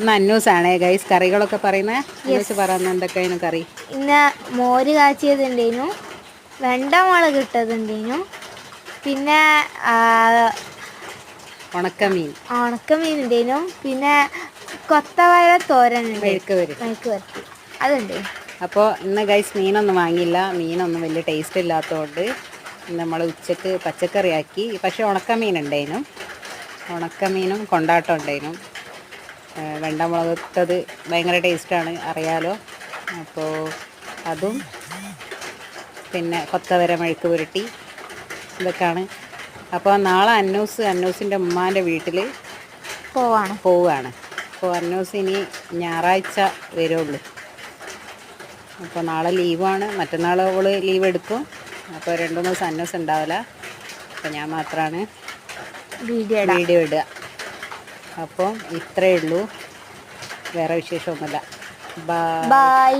ഇന്ന് അന്നൂസാണേ ഗൈസ് കറികളൊക്കെ പറയുന്നത് അന്നൂസ് പറയുന്ന എന്തൊക്കെയാണ് കറി? ഇന്ന് മോര് കാച്ചിയതുണ്ടേനു വെണ്ട മുളക് ഇട്ടതുണ്ടേനു പിന്നെ ഉണക്കമീൻ ഉണക്കമീൻ. ഉണ്ടേനു പിന്നെ കൊത്തവായ തോരൻ മെഴുക്ക് മെഴുക്ക് വരട്ടി. അതുണ്ട്. അപ്പോൾ ഇന്ന് ഗൈസ് മീനൊന്നും വാങ്ങിയില്ല. മീനൊന്നും വലിയ ടേസ്റ്റ് ഇല്ലാത്തതുകൊണ്ട് നമ്മൾ ഉച്ചയ്ക്ക് പച്ചക്കറിയാക്കി. പക്ഷേ ഉണക്കമീൻ ഉണ്ടായിരുന്നു ഉണക്കമീനും കൊണ്ടാട്ടം ഉണ്ടായിരുന്നു വെണ്ട മുളകത്തത് ഭയങ്കര ടേസ്റ്റാണ് അറിയാലോ. അപ്പോൾ അതും പിന്നെ കൊത്തവര മെഴുക്ക് പുരട്ടി ഇതൊക്കെയാണ്. അപ്പോൾ നാളെ അന്നൂസ് അന്നൂസിന്റെ ഉമ്മാന്റെ വീട്ടിൽ പോവാണ്. പോവുകയാണ് അപ്പോൾ അന്നൂസ് ഇനി ഞായറാഴ്ച വരുള്ളൂ. അപ്പോൾ നാളെ ലീവാണ്. മറ്റന്നാൾ അവൾ ലീവ് എടുക്കും. അപ്പോൾ രണ്ടു മൂന്ന് ദിവസം അന്നൂസ് ഉണ്ടാവില്ല അപ്പോൾ ഞാൻ മാത്രമാണ് വീഡിയോ വീഡിയോ ഇടുക. അപ്പോൾ ഇത്രയേ ഉള്ളൂ. വേറെ ബൈ ബൈ